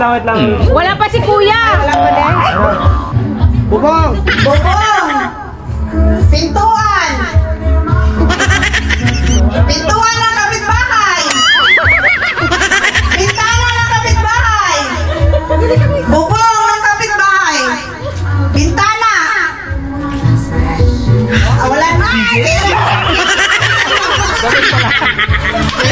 lang, wait lang. Wala pa si kuya. Bubong! Bubong! Pintuan! Pintuan ng kapitbahay! Bintana ng kapitbahay! Bubong ng kapitbahay! Bintana! Ah, wala na! Out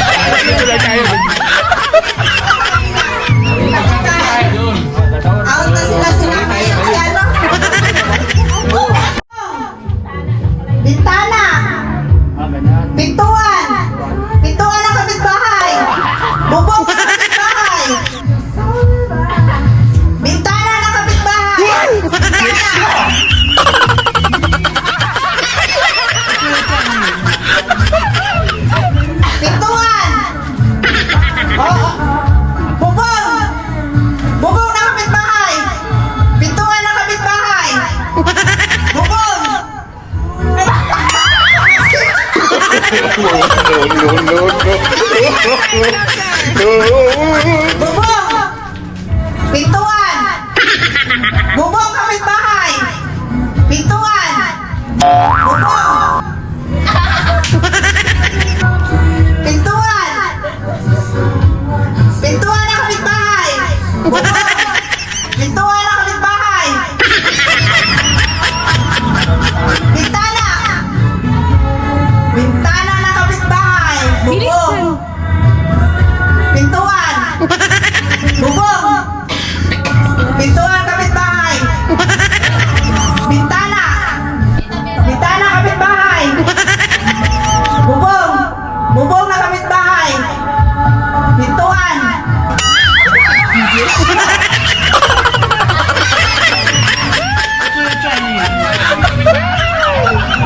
Bubong! Pintuan! Bubong kapitbahay! Pintuan! Bubong! Pintuan! Pintuan ng kapitbahay! Bubong! Pintuan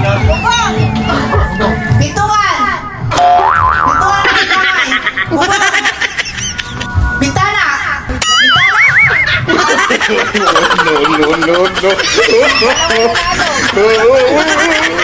Bubong! Pintuan! Pintuan na kapitbahay! Bubong! Bintana! Bintana! no, no, no, no.